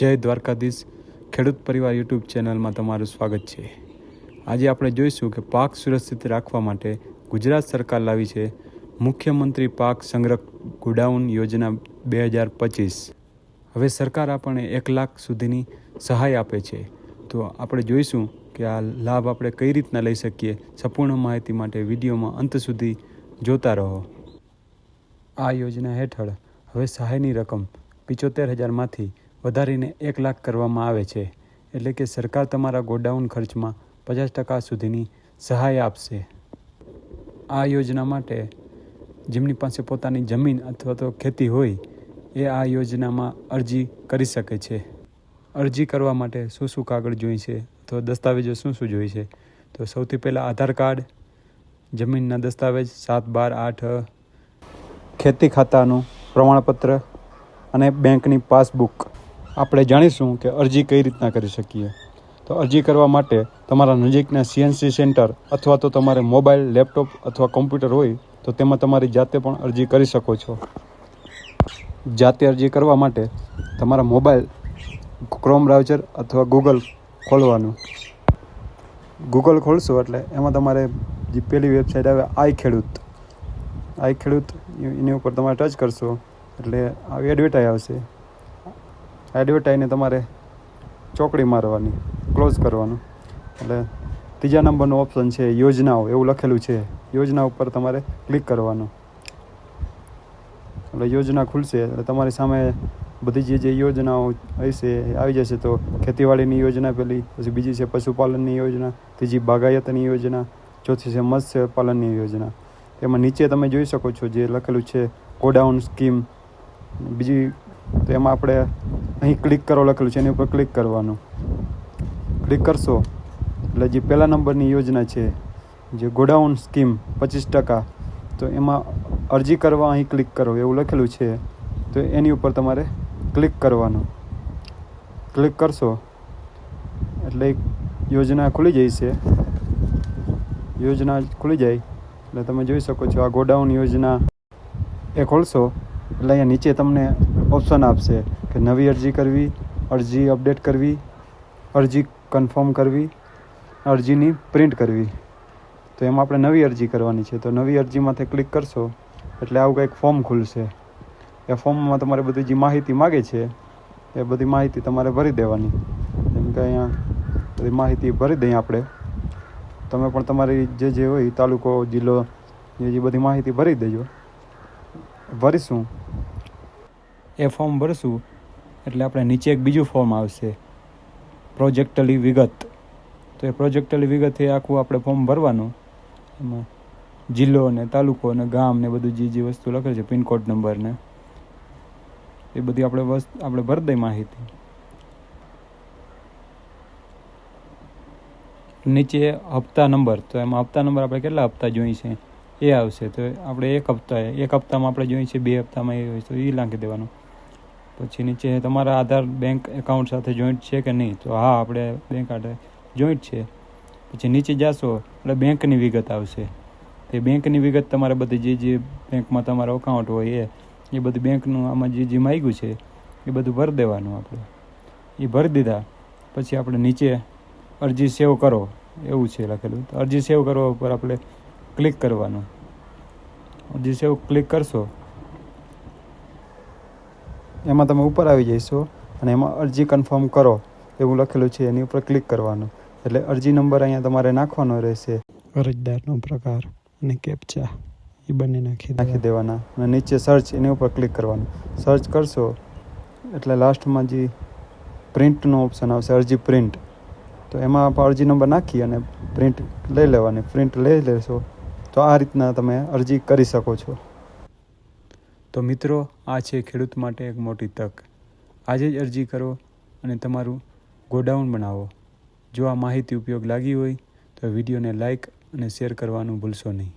જય દ્વારકાધીશ ખેડૂત પરિવાર યુટ્યુબ ચેનલમાં તમારું સ્વાગત છે. આજે આપણે જોઈશું કે પાક સુરક્ષિત રાખવા માટે ગુજરાત સરકાર લાવી છે મુખ્યમંત્રી પાક સંગ્રહ ગોડાઉન યોજના બે હજાર પચીસ. હવે સરકાર આપણને એક લાખ સુધીની સહાય આપે છે. તો આપણે જોઈશું કે આ લાભ આપણે કઈ રીતના લઈ શકીએ. સંપૂર્ણ માહિતી માટે વિડીયોમાં અંત સુધી જોતા રહો. આ યોજના હેઠળ હવે સહાયની રકમ પિચોતેર હજારમાંથી વધારીને એક લાખ કરવામાં આવે છે. એટલે કે સરકાર તમારા ગોડાઉન ખર્ચમાં પચાસ ટકા સુધીની સહાય આપશે. આ યોજના માટે જેમની પાસે પોતાની જમીન અથવા તો ખેતી હોય, એ આ યોજનામાં અરજી કરી શકે છે. અરજી કરવા માટે શું શું કાગળ જોઈશે અથવા દસ્તાવેજો શું શું જોઈશે તો સૌથી પહેલાં આધાર કાર્ડ, જમીનના દસ્તાવેજ, સાત બાર આઠ, ખેતી ખાતાનું પ્રમાણપત્ર અને બેંકની પાસબુક. આપણે જાણીશું કે અરજી કઈ રીતના કરી શકીએ. તો અરજી કરવા માટે તમારા નજીકના સીએનસી સેન્ટર અથવા તો તમારે મોબાઈલ, લેપટોપ અથવા કોમ્પ્યુટર હોય તો તેમાં તમારી જાતે પણ અરજી કરી શકો છો. જાતે અરજી કરવા માટે તમારા મોબાઈલ ક્રોમ બ્રાઉઝર અથવા ગૂગલ ખોલવાનું. ગૂગલ ખોલશો એટલે એમાં તમારે જે પેલી વેબસાઇટ આવે આઈ ખેડૂત આઈ ખેડૂત એની ઉપર તમારે ટચ કરશો એટલે આવી એડવર્ટાઈ આવશે. એડવર્ટાઈને તમારે ચોકડી મારવાની ક્લોઝ કરવાનું. એટલે ત્રીજા નંબરનો ઓપ્શન છે યોજનાઓ, એવું લખેલું છે. યોજના ઉપર તમારે ક્લિક કરવાનું. એટલે યોજના ખુલશે. એટલે તમારી સામે બધી જે જે યોજનાઓ હશે આવી જશે. તો ખેતીવાડીની યોજના પેલી, પછી બીજી છે પશુપાલનની યોજના, ત્રીજી બાગાયતની યોજના, ચોથી છે મત્સ્ય પાલનની યોજના. એમાં નીચે તમે જોઈ શકો છો જે લખેલું છે ગોડાઉન સ્કીમ. બીજી તો એમાં આપણે અહીં ક્લિક કરો લખેલું છે, એની ઉપર ક્લિક કરવાનું. ક્લિક કરશો, એટલે જે પહેલા નંબરની યોજના છે, જે ગોડાઉન સ્કીમ પચીસ ટકા, તો એમાં અરજી કરવા અહીં ક્લિક કરો, એવું લખેલું છે, તો એની ઉપર તમારે ક્લિક કરવાનું. ક્લિક કરશો, એટલે યોજના ખુલી જાય છે. યોજના ખુલી જાય, એટલે તમે જોઈ શકો છો આ ગોડાઉન યોજના એ ખોલશો, એટલે અહીંયા નીચે તમને ઓપ્શન આપશે. કે નવી અરજી કરવી, અરજી અપડેટ કરવી, અરજી કન્ફર્મ કરવી, અરજીની પ્રિન્ટ કરવી. તો એમાં આપણે નવી અરજી કરવાની છે. તો નવી અરજીમાંથી ક્લિક કરશો, એટલે આવું કંઈક ફોર્મ ખુલશે. એ ફોર્મમાં તમારે બધી જે માહિતી માગે છે, એ બધી માહિતી તમારે ભરી દેવાની. જેમ કે અહીંયા બધી માહિતી ભરી દઈએ આપણે. તમે પણ તમારી જે જે હોય, તાલુકો, જિલ્લો જે જે બધી માહિતી ભરી દેજો. ભરીશું. એ ફોર્મ ભરશું. એટલે આપણે નીચે એક બીજું ફોર્મ આવશે. પ્રોજેક્ટલી વિગત. તો એ પ્રોજેક્ટલી વિગત એ આખું આપણે ફોર્મ ભરવાનું. એમાં જિલ્લો ને તાલુકો ને ગામ ને બધું જે જે વસ્તુ લખેલ છે પિનકોડ નંબર ને, એ બધી આપણે વસ્તુ, આપણે ભરી દઈ માહિતી. નીચે હપ્તા નંબર તો એમાં હપ્તા નંબર આપણે કેટલા હપ્તા જોઈએ છે? એ આવશે. તો આપણે એક હપ્તા, એક હપ્તામાં આપણે જોઈએ છે, બે હપ્તામાં એ હોય તો એ લાંખી દેવાનું. પછી નીચે તમારા આધાર બેંક એકાઉન્ટ સાથે જોઈન્ટ છે કે નહીં? તો હા, આપણે બેંક આધાર જોઈન્ટ છે. પછી નીચે જાશો, એટલે બેંકની વિગત આવશે. તે બેંકની વિગત તમારે બધી જે જે બેંકમાં તમારો અકાઉન્ટ હોય એ એ બધું બેંકનું આમાં જે જે માગ્યું છે, એ બધું ભરી દેવાનું આપણે. એ ભરી દીધા. પછી આપણે નીચે અરજી સેવ કરો. એવું છે લખેલું. તો અરજી સેવ કરવા ઉપર આપણે ક્લિક કરવાનું. અરજી સેવ ક્લિક કરશો એમાં તમે ઉપર આવી જઈશો અને એમાં અરજી કન્ફર્મ કરો એવું લખેલું છે એની ઉપર ક્લિક કરવાનું. એટલે અરજી નંબર અહીંયા તમારે નાખવાનો રહેશે. અરજદારનો પ્રકાર અને કેપ્ચા એ બંને નાખી નાખી દેવાના. અને નીચે સર્ચ એની ઉપર ક્લિક કરવાનું. સર્ચ કરશો એટલે લાસ્ટમાં જે પ્રિન્ટનો ઓપ્શન આવશે અરજી પ્રિન્ટ તો એમાં આપણે અરજી નંબર નાખી અને પ્રિન્ટ લઈ લેવાની. પ્રિન્ટ લઈ લેશો તો આ રીતના તમે અરજી કરી શકો છો. તો મિત્રો આ છે ખેડૂત માટે એક મોટી તક. આજે જ અરજી કરો અને તમારું ગોડાઉન બનાવો. જો આ માહિતી ઉપયોગ લાગી હોય તો વિડીયોને લાઇક અને શેર કરવાનું ભૂલશો નહીં.